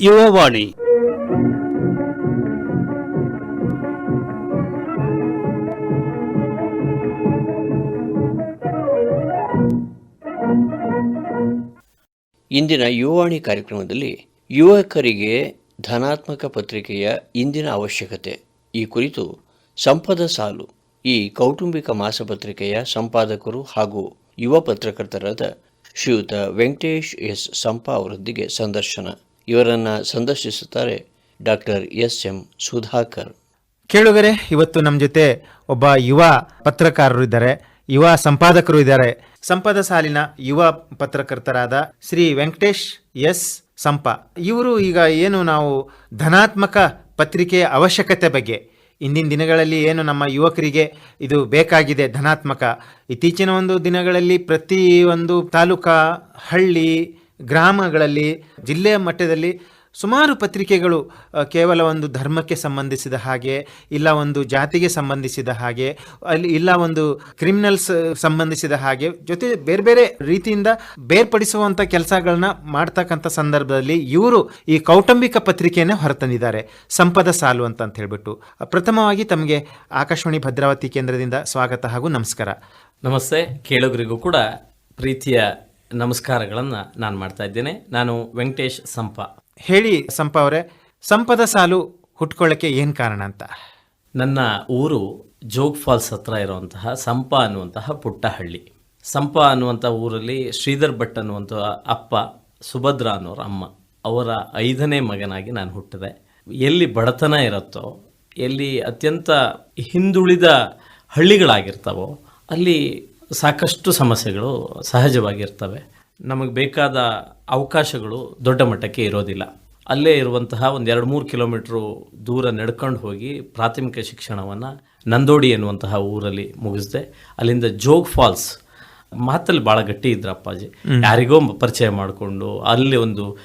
ಯುವವಾಣಿ. ಇಂದಿನ ಯುವವಾಣಿ ಕಾರ್ಯಕ್ರಮದಲ್ಲಿ ಯುವಕರಿಗೆ ಧನಾತ್ಮಕ ಪತ್ರಿಕೆಯ ಇಂದಿನ ಅವಶ್ಯಕತೆ. ಈ ಕುರಿತು ಸಂಪದ ಸಾಲು, ಈ ಕೌಟುಂಬಿಕ ಮಾಸಪತ್ರಿಕೆಯ ಸಂಪಾದಕರು ಹಾಗೂ ಯುವ ಪತ್ರಕರ್ತರಾದ ಶ್ರೀಯುತ ವೆಂಕಟೇಶ್ ಎಸ್ ಸಂಪಾ ಅವರೊಂದಿಗೆ ಸಂದರ್ಶನ. ಇವರನ್ನು ಸಂದರ್ಶಿಸುತ್ತಾರೆ ಡಾಕ್ಟರ್ ಎಸ್ ಎಂ ಸುಧಾಕರ್. ಕೇಳುಗರೆ, ಇವತ್ತು ನಮ್ಮ ಜೊತೆ ಒಬ್ಬ ಯುವ ಪತ್ರಕಾರರು ಇದ್ದಾರೆ. ಯುವ ಸಂಪಾದಕರು ಇದ್ದಾರೆ. ಸಂಪದ ಸಾಲಿನ ಯುವ ಪತ್ರಕರ್ತರಾದ ಶ್ರೀ ವೆಂಕಟೇಶ್ ಎಸ್ ಸಂಪ. ಇವರು ಈಗ ಏನು ನಾವು ಧನಾತ್ಮಕ ಪತ್ರಿಕೆಯ ಅವಶ್ಯಕತೆ ಬಗ್ಗೆ ಇಂದಿನ ದಿನಗಳಲ್ಲಿ ಏನು ನಮ್ಮ ಯುವಕರಿಗೆ ಇದು ಬೇಕಾಗಿದೆ ಧನಾತ್ಮಕ. ಇತ್ತೀಚಿನ ಒಂದು ದಿನಗಳಲ್ಲಿ ಪ್ರತಿ ಒಂದು ತಾಲೂಕಾ, ಹಳ್ಳಿ, ಗ್ರಾಮಗಳಲ್ಲಿ, ಜಿಲ್ಲೆಯ ಮಟ್ಟದಲ್ಲಿ ಸುಮಾರು ಪತ್ರಿಕೆಗಳು ಕೇವಲ ಒಂದು ಧರ್ಮಕ್ಕೆ ಸಂಬಂಧಿಸಿದ ಹಾಗೆ, ಇಲ್ಲ ಒಂದು ಜಾತಿಗೆ ಸಂಬಂಧಿಸಿದ ಹಾಗೆ, ಅಲ್ಲಿ ಇಲ್ಲ ಒಂದು ಕ್ರಿಮಿನಲ್ಸ್ ಸಂಬಂಧಿಸಿದ ಹಾಗೆ, ಜೊತೆ ಬೇರೆ ಬೇರೆ ರೀತಿಯಿಂದ ಬೇರ್ಪಡಿಸುವಂಥ ಕೆಲಸಗಳನ್ನ ಮಾಡ್ತಕ್ಕಂಥ ಸಂದರ್ಭದಲ್ಲಿ ಇವರು ಈ ಕೌಟುಂಬಿಕ ಪತ್ರಿಕೆಯನ್ನೇ ಹೊರತಂದಿದ್ದಾರೆ. ಸಂಪದ ಸಾಲು ಅಂತ ಅಂತ ಹೇಳ್ಬಿಟ್ಟು. ಪ್ರಥಮವಾಗಿ ತಮಗೆ ಆಕಾಶವಾಣಿ ಭದ್ರಾವತಿ ಕೇಂದ್ರದಿಂದ ಸ್ವಾಗತ ಹಾಗೂ ನಮಸ್ಕಾರ. ನಮಸ್ತೆ. ಕೇಳುಗರಿಗೂ ಕೂಡ ಪ್ರೀತಿಯ ನಮಸ್ಕಾರಗಳನ್ನು ನಾನು ಮಾಡ್ತಾ ಇದ್ದೇನೆ. ನಾನು ವೆಂಕಟೇಶ್ ಸಂಪ. ಹೇಳಿ ಸಂಪ ಅವರೇ, ಸಂಪದ ಸಾಲು ಹುಟ್ಕೊಳ್ಳೋಕ್ಕೆ ಏನು ಕಾರಣ ಅಂತ? ನನ್ನ ಊರು ಜೋಗ್ ಫಾಲ್ಸ್ ಹತ್ರ ಇರುವಂತಹ ಸಂಪ ಅನ್ನುವಂತಹ ಪುಟ್ಟ ಹಳ್ಳಿ ಸಂಪ ಅನ್ನುವಂಥ ಊರಲ್ಲಿ ಶ್ರೀಧರ್ ಭಟ್ ಅನ್ನುವಂಥ ಅಪ್ಪ ಸುಭದ್ರ ಅನ್ನೋರ ಅಮ್ಮ, ಅವರ ಐದನೇ ಮಗನಾಗಿ ನಾನು ಹುಟ್ಟಿದೆ. ಎಲ್ಲಿ ಬಡತನ ಇರುತ್ತೋ, ಎಲ್ಲಿ ಅತ್ಯಂತ ಹಿಂದುಳಿದ ಹಳ್ಳಿಗಳಾಗಿರ್ತಾವೋ, ಅಲ್ಲಿ ಸಾಕಷ್ಟು ಸಮಸ್ಯೆಗಳು ಸಹಜವಾಗಿರ್ತವೆ. ನಮಗೆ ಬೇಕಾದ ಅವಕಾಶಗಳು ದೊಡ್ಡ ಮಟ್ಟಕ್ಕೆ ಇರೋದಿಲ್ಲ. ಅಲ್ಲೇ ಇರುವಂತಹ ಒಂದು ಎರಡು ಮೂರು ಕಿಲೋಮೀಟ್ರು ದೂರ ನಡ್ಕೊಂಡು ಹೋಗಿ ಪ್ರಾಥಮಿಕ ಶಿಕ್ಷಣವನ್ನು ನಂದೋಡಿ ಎನ್ನುವಂತಹ ಊರಲ್ಲಿ ಮುಗಿಸಿದೆ. ಅಲ್ಲಿಂದ ಜೋಗ್ ಫಾಲ್ಸ್ ಮಾತಲ್ಲಿ ಭಾಳ ಗಟ್ಟಿ ಇದ್ರ ಅಪ್ಪಾಜಿ. ಯಾರಿಗೋ ಪರಿಚಯ ಮಾಡಿಕೊಂಡು ಅಲ್ಲಿ ಒಂದು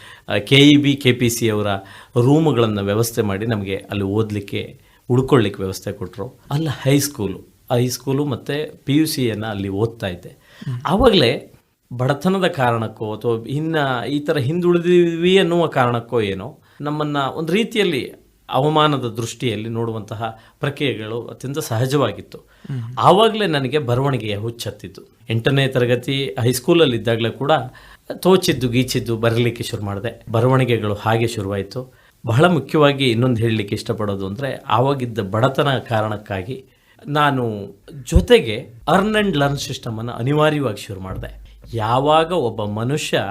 K E B K P C ಅವರ ರೂಮುಗಳನ್ನು ವ್ಯವಸ್ಥೆ ಮಾಡಿ ನಮಗೆ ಅಲ್ಲಿ ಓದಲಿಕ್ಕೆ ಉಳ್ಕೊಳ್ಳಿಕ್ಕೆ ವ್ಯವಸ್ಥೆ ಕೊಟ್ಟರು ಅಲ್ಲಿ ಹೈಸ್ಕೂಲು. ಹೈಸ್ಕೂಲು ಮತ್ತು ಪಿ ಯು ಸಿಯನ್ನು ಅಲ್ಲಿ ಓದ್ತಾ ಇದ್ದೆ. ಆವಾಗಲೇ ಬಡತನದ ಕಾರಣಕ್ಕೋ ಅಥವಾ ಇನ್ನ ಈ ಥರ ಹಿಂದುಳಿದಿವಿ ಅನ್ನುವ ಕಾರಣಕ್ಕೋ ಏನೋ ನಮ್ಮನ್ನು ಒಂದು ರೀತಿಯಲ್ಲಿ ಅವಮಾನದ ದೃಷ್ಟಿಯಲ್ಲಿ ನೋಡುವಂತಹ ಪ್ರಕ್ರಿಯೆಗಳು ಅತ್ಯಂತ ಸಹಜವಾಗಿತ್ತು. ಆವಾಗಲೇ ನನಗೆ ಬರವಣಿಗೆಯ ಹುಚ್ಚತ್ತಿತ್ತು ಎಂಟನೇ ತರಗತಿ ಹೈಸ್ಕೂಲಲ್ಲಿ ಇದ್ದಾಗಲೇ ಕೂಡ ತೋಚಿದ್ದು ಗೀಚಿದ್ದು ಬರಲಿಕ್ಕೆ ಶುರು ಮಾಡಿದೆ. ಬರವಣಿಗೆಗಳು ಹಾಗೆ ಶುರುವಾಯಿತು. ಬಹಳ ಮುಖ್ಯವಾಗಿ ಇನ್ನೊಂದು ಹೇಳಲಿಕ್ಕೆ ಇಷ್ಟಪಡೋದು ಅಂದರೆ ಆವಾಗಿದ್ದ ಬಡತನ ಕಾರಣಕ್ಕಾಗಿ ನಾನು ಜೊತೆಗೆ ಅರ್ನ್ ಆ್ಯಂಡ್ ಲರ್ನ್ ಸಿಸ್ಟಮನ್ನು ಅನಿವಾರ್ಯವಾಗಿ ಶುರು ಮಾಡಿದೆ. ಯಾವಾಗ ಒಬ್ಬ ಮನುಷ್ಯ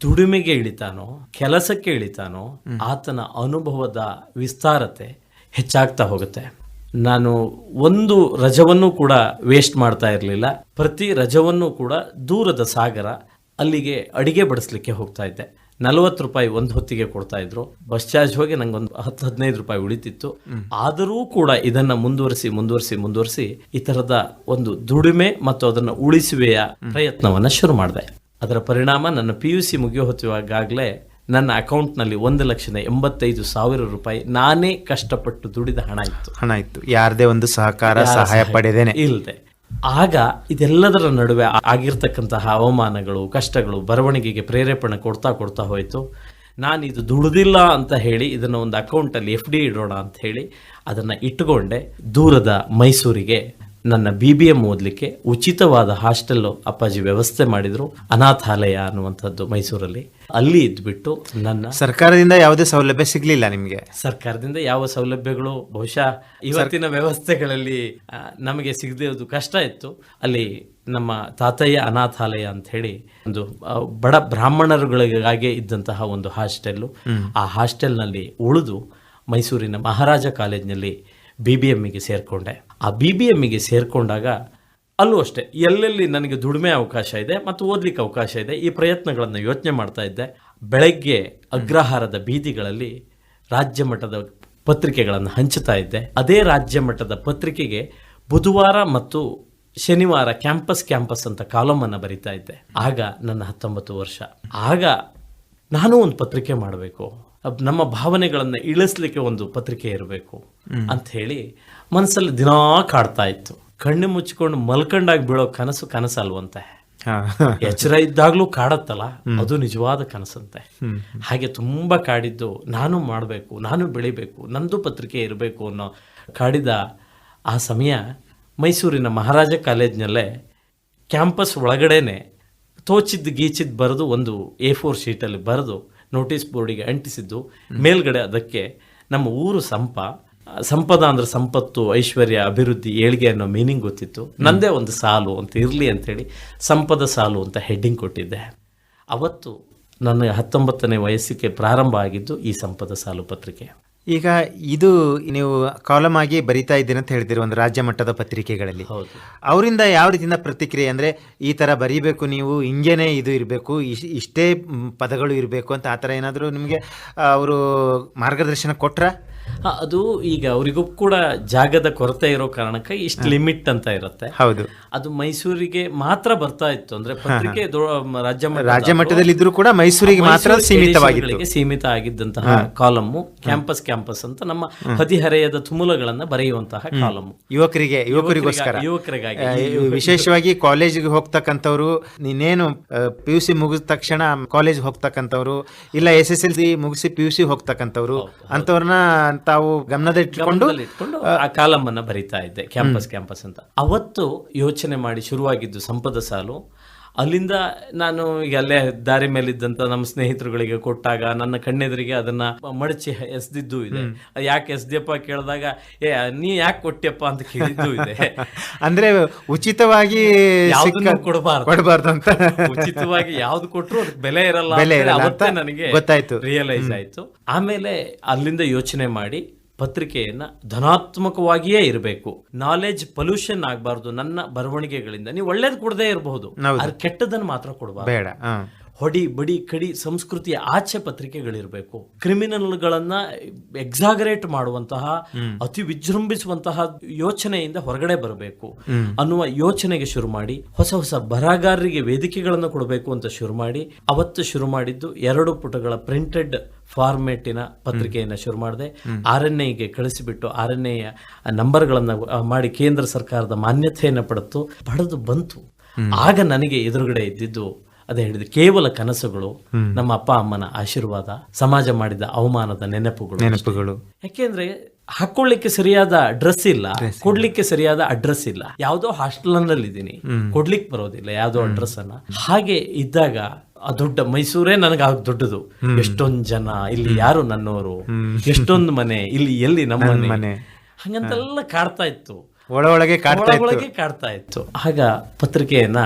ದುಡಿಮೆಗೆ ಇಳಿತಾನೋ, ಕೆಲಸಕ್ಕೆ ಇಳಿತಾನೋ, ಆತನ ಅನುಭವದ ವಿಸ್ತಾರತೆ ಹೆಚ್ಚಾಗ್ತಾ ಹೋಗುತ್ತೆ. ನಾನು ಒಂದು ರಜವನ್ನು ಕೂಡ ವೇಸ್ಟ್ ಮಾಡ್ತಾ ಇರಲಿಲ್ಲ. ಪ್ರತಿ ರಜವನ್ನು ಕೂಡ ದೂರದ ಸಾಗರ ಅಲ್ಲಿಗೆ ಅಡಿಗೆ ಬಡಿಸ್ಲಿಕ್ಕೆ ಹೋಗ್ತಾ ಇದ್ದೆ. ನಲವತ್ತು ರೂಪಾಯಿ ಒಂದು ಹೊತ್ತಿಗೆ ಕೊಡ್ತಾ ಇದ್ರು. ಬಸ್ ಚಾರ್ಜ್ ಹೋಗಿ ನಂಗೆ ಒಂದು ಹತ್ತು ಹದಿನೈದು ರೂಪಾಯಿ ಉಳಿತಿತ್ತು. ಆದರೂ ಕೂಡ ಇದನ್ನ ಮುಂದುವರಿಸಿ ಮುಂದುವರಿಸಿ ಮುಂದುವರಿಸಿ ಈ ತರದ ಒಂದು ದುಡಿಮೆ ಮತ್ತು ಅದನ್ನ ಉಳಿಸುವೆಯ ಪ್ರಯತ್ನವನ್ನ ಶುರು ಮಾಡಿದೆ. ಅದರ ಪರಿಣಾಮ ನನ್ನ ಪಿ ಯು ಸಿ ಮುಗಿಯೋ ಹೊತ್ತಿವಾಗಲೇ ನನ್ನ ಅಕೌಂಟ್ನಲ್ಲಿ ಒಂದು ಲಕ್ಷದ ಎಂಬತ್ತೈದು ಸಾವಿರ ರೂಪಾಯಿ ನಾನೇ ಕಷ್ಟಪಟ್ಟು ದುಡಿದ ಹಣ ಇತ್ತು. ಹಣ ಇತ್ತು. ಯಾರದೇ ಒಂದು ಸಹಕಾರ ಸಹಾಯ ಪಡೆದೇನೆ. ಇಲ್ಲದೆ ಆಗ ಇದೆಲ್ಲದರ ನಡುವೆ ಆಗಿರ್ತಕ್ಕಂತಹ ಅವಮಾನಗಳು, ಕಷ್ಟಗಳು, ಬರವಣಿಗೆಗೆ ಪ್ರೇರೇಪಣೆ ಕೊಡ್ತಾ ಕೊಡ್ತಾ ಹೋಯಿತು. ನಾನು ಇದು ದುಡಿದಿಲ್ಲ ಅಂತ ಹೇಳಿ ಇದನ್ನು ಒಂದು ಅಕೌಂಟಲ್ಲಿ ಎಫ್ ಡಿ ಇಡೋಣ ಅಂತ ಹೇಳಿ ಅದನ್ನು ಇಟ್ಟುಕೊಂಡೆ ದೂರದ ಮೈಸೂರಿಗೆ ನನ್ನ ಬಿ ಬಿ ಎಂ ಓದಲಿಕ್ಕೆ ಉಚಿತವಾದ ಹಾಸ್ಟೆಲ್ ಅಪ್ಪಾಜಿ ವ್ಯವಸ್ಥೆ ಮಾಡಿದ್ರು. ಅನಾಥಾಲಯ ಅನ್ನುವಂಥದ್ದು ಮೈಸೂರಲ್ಲಿ. ಅಲ್ಲಿ ಇದ್ಬಿಟ್ಟು ನನ್ನ ಸರ್ಕಾರದಿಂದ ಯಾವುದೇ ಸೌಲಭ್ಯ ಸಿಗ್ಲಿಲ್ಲ ನಿಮಗೆ? ಸರ್ಕಾರದಿಂದ ಯಾವ ಸೌಲಭ್ಯಗಳು? ಬಹುಶಃ ಇವತ್ತಿನ ವ್ಯವಸ್ಥೆಗಳಲ್ಲಿ ಆ, ನಮಗೆ ಸಿಗದಿರೋದು ಕಷ್ಟ ಇತ್ತು. ಅಲ್ಲಿ ನಮ್ಮ ತಾತಯ್ಯ ಅನಾಥಾಲಯ ಅಂತ ಹೇಳಿ ಒಂದು ಆ, ಬಡ ಬ್ರಾಹ್ಮಣರುಗಳಿಗಾಗಿ ಇದ್ದಂತಹ ಒಂದು ಹಾಸ್ಟೆಲ್ಲು. ಆ ಹಾಸ್ಟೆಲ್ನಲ್ಲಿ ಉಳಿದು ಮೈಸೂರಿನ ಮಹಾರಾಜ ಕಾಲೇಜ್ನಲ್ಲಿ ಬಿ ಬಿ ಎಮ್ಮಿಗೆ ಸೇರಿಕೊಂಡೆ. ಆ ಬಿ ಬಿ ಎಮ್ಮಿಗೆ ಸೇರಿಕೊಂಡಾಗ ಅಲ್ಲೂ ಅಷ್ಟೇ, ಎಲ್ಲೆಲ್ಲಿ ನನಗೆ ದುಡಿಮೆ ಅವಕಾಶ ಇದೆ ಮತ್ತು ಓದಲಿಕ್ಕೆ ಅವಕಾಶ ಇದೆ, ಈ ಪ್ರಯತ್ನಗಳನ್ನು ಯೋಚನೆ ಮಾಡ್ತಾ ಇದ್ದೆ. ಬೆಳಗ್ಗೆ ಅಗ್ರಹಾರದ ಬೀದಿಗಳಲ್ಲಿ ರಾಜ್ಯ ಮಟ್ಟದ ಪತ್ರಿಕೆಗಳನ್ನು ಹಂಚುತ್ತಾ ಇದ್ದೆ. ಅದೇ ರಾಜ್ಯ ಮಟ್ಟದ ಪತ್ರಿಕೆಗೆ ಬುಧವಾರ ಮತ್ತು ಶನಿವಾರ ಕ್ಯಾಂಪಸ್ ಕ್ಯಾಂಪಸ್ ಅಂತ ಕಾಲಮನ್ನು ಬರಿತಾ ಇದ್ದೆ. ಆಗ ನನ್ನ ಹತ್ತೊಂಬತ್ತು ವರ್ಷ. ಆಗ ನಾನು ಒಂದು ಪತ್ರಿಕೆ ಮಾಡಬೇಕು. ನಮ್ಮ ಭಾವನೆಗಳನ್ನು ಇಳಿಸ್ಲಿಕ್ಕೆ ಒಂದು ಪತ್ರಿಕೆ ಇರಬೇಕು ಅಂತ ಹೇಳಿ ಮನಸ್ಸಲ್ಲಿ ದಿನಾ ಕಾಡ್ತಾ ಇತ್ತು. ಕಣ್ಣು ಮುಚ್ಕೊಂಡು ಮಲ್ಕಂಡಾಗಿ ಬೀಳೋ ಕನಸು ಕನಸಲ್ವಂತೆ. ಎಚ್ಚರ ಇದ್ದಾಗ್ಲೂ ಕಾಡತ್ತಲ್ಲ? ಅದು ನಿಜವಾದ ಕನಸಂತೆ. ಹಾಗೆ ತುಂಬಾ ಕಾಡಿದ್ದು ನಾನು ಮಾಡಬೇಕು ನಾನು ಬೆಳಿಬೇಕು ನಂದು ಪತ್ರಿಕೆ ಇರಬೇಕು ಅನ್ನೋ ಕಾಡಿದ ಆ ಸಮಯ ಮೈಸೂರಿನ ಮಹಾರಾಜ ಕಾಲೇಜ್ನಲ್ಲೇ ಕ್ಯಾಂಪಸ್ ಒಳಗಡೆನೆ ತೋಚಿದ್ದು ಗೀಚಿದ್ದು ಬರೆದು ಒಂದು ಎ ಫೋರ್ ಶೀಟಲ್ಲಿ ಬರೆದು ನೋಟಿಸ್ ಬೋರ್ಡಿಗೆ ಅಂಟಿಸಿದ್ದು ಮೇಲ್ಗಡೆ ಅದಕ್ಕೆ ನಮ್ಮ ಊರು ಸಂಪ ಸಂಪದ ಅಂದ್ರೆ ಸಂಪತ್ತು ಐಶ್ವರ್ಯ ಅಭಿವೃದ್ಧಿ ಏಳಿಗೆ ಅನ್ನೋ ಮೀನಿಂಗ್ ಗೊತ್ತಿತ್ತು. ನಂದೇ ಒಂದು ಸಾಲು ಅಂತ ಇರಲಿ ಅಂತೇಳಿ ಸಂಪದ ಸಾಲು ಅಂತ ಹೆಡ್ಡಿಂಗ್ ಕೊಟ್ಟಿದ್ದೆ. ಅವತ್ತು ನನ್ನ ಹತ್ತೊಂಬತ್ತನೇ ವಯಸ್ಸಿಗೆ ಪ್ರಾರಂಭ ಆಗಿದ್ದು ಈ ಸಂಪದ ಸಾಲು ಪತ್ರಿಕೆ. ಈಗ ಇದು ನೀವು ಕಾಲಮ್ ಆಗಿ ಬರಿತಾ ಇದ್ದೀರಿ ಅಂತ ಹೇಳಿದಿರಿ ಒಂದು ರಾಜ್ಯ ಮಟ್ಟದ ಪತ್ರಿಕೆಗಳಲ್ಲಿ. ಅವರಿಂದ ಯಾವ ರೀತಿಯಿಂದ ಪ್ರತಿಕ್ರಿಯೆ ಅಂದ್ರೆ ಈ ತರ ಬರೀಬೇಕು ನೀವು ಹಿಂಗೇನೆ ಇದು ಇರಬೇಕು ಇಷ್ಟೇ ಪದಗಳು ಇರಬೇಕು ಅಂತ ಆ ಥರ ಏನಾದರೂ ನಿಮಗೆ ಅವರು ಮಾರ್ಗದರ್ಶನ ಕೊಟ್ರ? ಅದು ಈಗ ಅವರಿಗೂ ಕೂಡ ಜಾಗದ ಕೊರತೆ ಇರೋ ಕಾರಣಕ್ಕೆ ಇಷ್ಟು ಲಿಮಿಟ್ ಅಂತ ಇರುತ್ತೆ. ಹೌದು. ಅದು ಮೈಸೂರಿಗೆ ಮಾತ್ರ ಬರ್ತಾ ಇತ್ತು. ಅಂದ್ರೆ ಪತ್ರಿಕೆ ರಾಜ್ಯ ರಾಜ್ಯ ಮಟ್ಟದಲ್ಲಿ ಇದ್ರೂ ಕೂಡ ಮೈಸೂರಿಗೆ ಮಾತ್ರ ಸೀಮಿತವಾಗಿತ್ತು. ಸೀಮಿತ ಆಗಿದ್ದಂತಹ ಕಾಲಮ್ಮು ಕ್ಯಾಂಪಸ್ ಕ್ಯಾಂಪಸ್ ಅಂತ ನಮ್ಮ ಹದಿಹರೆಯದ ತುಮುಲಗಳನ್ನ ಬರೆಯುವಂತಹ ಕಾಲಮ್ಮು. ಯುವಕರಿಗೆ ಯುವಕರಿಗೋಸ್ಕರ. ಯುವಕರಿಗಾಗಿ ವಿಶೇಷವಾಗಿ ಕಾಲೇಜಿಗೆ ಹೋಗ್ತಕ್ಕಂಥವ್ರು ನೀನೇನು ಪಿ ಯು ಸಿ ಮುಗಿದ ತಕ್ಷಣ ಕಾಲೇಜ್ ಹೋಗ್ತಕ್ಕಂಥವ್ರು ಇಲ್ಲ ಎಸ್ ಎಸ್ ಎಲ್ ಸಿ ಮುಗಿಸಿ ಪಿ ಯು ಸಿ ಹೋಗ್ತಕ್ಕಂಥವ್ರು ಅಂಥವ್ರನ್ನ ತಾವು ಗಮನದಲ್ಲಿಟ್ಟುಕೊಂಡು ಇಟ್ಕೊಂಡು ಆ ಕಾಲಮ್ ಅನ್ನ ಬರಿತಾ ಇದ್ದೆ ಕ್ಯಾಂಪಸ್ ಕ್ಯಾಂಪಸ್ ಅಂತ. ಅವತ್ತು ಯೋಚನೆ ಮಾಡಿ ಶುರುವಾಗಿದ್ದು ಸಂಪದ ಸಾಲು. ಅಲ್ಲಿಂದ ನಾನು ಈಗ ಅಲ್ಲೇ ದಾರಿ ಮೇಲಿದ್ದಂತ ನಮ್ಮ ಸ್ನೇಹಿತರುಗಳಿಗೆ ಕೊಟ್ಟಾಗ ನನ್ನ ಕಣ್ಣೆದುರಿಗೆ ಅದನ್ನ ಮಡಚಿ ಎಸ್ದಿದ್ದು ಇದೆ. ಯಾಕೆ ಎಸ್ದಿಯಪ್ಪ ಕೇಳಿದಾಗ ಏ ನೀ ಯಾಕೆ ಕೊಟ್ಟಿಯಪ್ಪ ಅಂತ ಕೇಳಿದ್ದು ಇದೆ. ಅಂದ್ರೆ ಉಚಿತವಾಗಿ ಕೊಡಬಾರ್ದು. ಕೊಡಬಾರ್ದು ಅಂತ. ಉಚಿತವಾಗಿ ಯಾವ್ದು ಕೊಟ್ಟರು ಅದಕ್ಕೆ ಬೆಲೆ ಇರಲ್ಲ ಬೆಲೆ ನನಗೆ ಗೊತ್ತಾಯ್ತು. ರಿಯಲೈಸ್ ಆಯ್ತು. ಆಮೇಲೆ ಅಲ್ಲಿಂದ ಯೋಚನೆ ಮಾಡಿ ಪತ್ರಿಕೆಯನ್ನ ಧನಾತ್ಮಕವಾಗಿಯೇ ಇರಬೇಕು. ನಾಲೆಜ್ ಪೊಲ್ಯೂಷನ್ ಆಗಬಾರ್ದು ನನ್ನ ಬರವಣಿಗೆಗಳಿಂದ. ನೀವು ಒಳ್ಳೇದು ಕೊಡದೇ ಇರಬಹುದು. ಕೆಟ್ಟದನ್ನು ಮಾತ್ರ ಕೊಡಬಾರ್ದು. ಹೊಡಿ ಬಡಿ ಕಡಿ ಸಂಸ್ಕೃತಿಯ ಆಚೆ ಪತ್ರಿಕೆಗಳಿರಬೇಕು. ಕ್ರಿಮಿನಲ್ಗಳನ್ನ ಎಕ್ಸಾಗರೇಟ್ ಮಾಡುವಂತಹ ಅತಿ ವಿಜೃಂಭಿಸುವಂತಹ ಯೋಚನೆಯಿಂದ ಹೊರಗಡೆ ಬರಬೇಕು. ಅನ್ನುವ ಯೋಚನೆಗೆ ಶುರು ಮಾಡಿ ಹೊಸ ಹೊಸ ಬರಹಗಾರರಿಗೆ ವೇದಿಕೆಗಳನ್ನು ಕೊಡಬೇಕು ಅಂತ ಶುರು ಮಾಡಿ ಅವತ್ತು ಶುರು ಮಾಡಿದ್ದು ಎರಡು ಪುಟಗಳ ಪ್ರಿಂಟೆಡ್ ಫಾರ್ಮೆಟಿನ ಪತ್ರಿಕೆಯನ್ನು ಶುರು ಮಾಡಿದೆ. ಆರ್ ಎನ್ ಐಗೆ ಕಳಿಸಿಬಿಟ್ಟು ಆರ್ ಎನ್ ಐಯ ನಂಬರ್ಗಳನ್ನು ಮಾಡಿ ಕೇಂದ್ರ ಸರ್ಕಾರದ ಮಾನ್ಯತೆಯನ್ನು ಪಡೆದು ಪಡೆದು ಬಂತು. ಆಗ ನನಗೆ ಎದುರುಗಡೆ ಇದ್ದಿದ್ದು ಅದೇ ಹೇಳಿದ್ರೆ ಕೇವಲ ಕನಸುಗಳು ನಮ್ಮ ಅಪ್ಪ ಅಮ್ಮನ ಆಶೀರ್ವಾದ ಸಮಾಜ ಮಾಡಿದ ಅವಮಾನದ ನೆನಪುಗಳು ನೆನಪುಗಳು. ಯಾಕೆಂದ್ರೆ ಹಾಕೊಳ್ಳಿಕ್ಕೆ ಸರಿಯಾದ ಡ್ರೆಸ್ ಇಲ್ಲ ಕೊಡ್ಲಿಕ್ಕೆ ಸರಿಯಾದ ಅಡ್ರೆಸ್ ಇಲ್ಲ. ಯಾವ್ದೋ ಹಾಸ್ಟೆಲ್ನಲ್ಲಿ ಇದ್ದೀನಿ ಕೊಡ್ಲಿಕ್ಕೆ ಬರೋದಿಲ್ಲ ಯಾವ್ದೋ ಅಡ್ರೆಸ್ ಅನ್ನ ಹಾಗೆ ಇದ್ದಾಗ ಆ ದೊಡ್ಡ ಮೈಸೂರೇ ನನಗೆ ಆಗ ದೊಡ್ಡದು. ಎಷ್ಟೊಂದ್ ಜನ ಇಲ್ಲಿ ಯಾರು ನನ್ನವರು ಎಷ್ಟೊಂದು ಮನೆ ಇಲ್ಲಿ ಎಲ್ಲಿ ನಮ್ಮ ಮನೆ. ಹಂಗಂತೆಲ್ಲ ಕಾಡ್ತಾ ಇತ್ತು. ಒಳ ಒಳಗೆ ಕಾಡ್ತಾ ಇತ್ತು. ಒಳಗೆ ಕಾಡ್ತಾ ಇತ್ತು. ಆಗ ಪತ್ರಿಕೆಯನ್ನ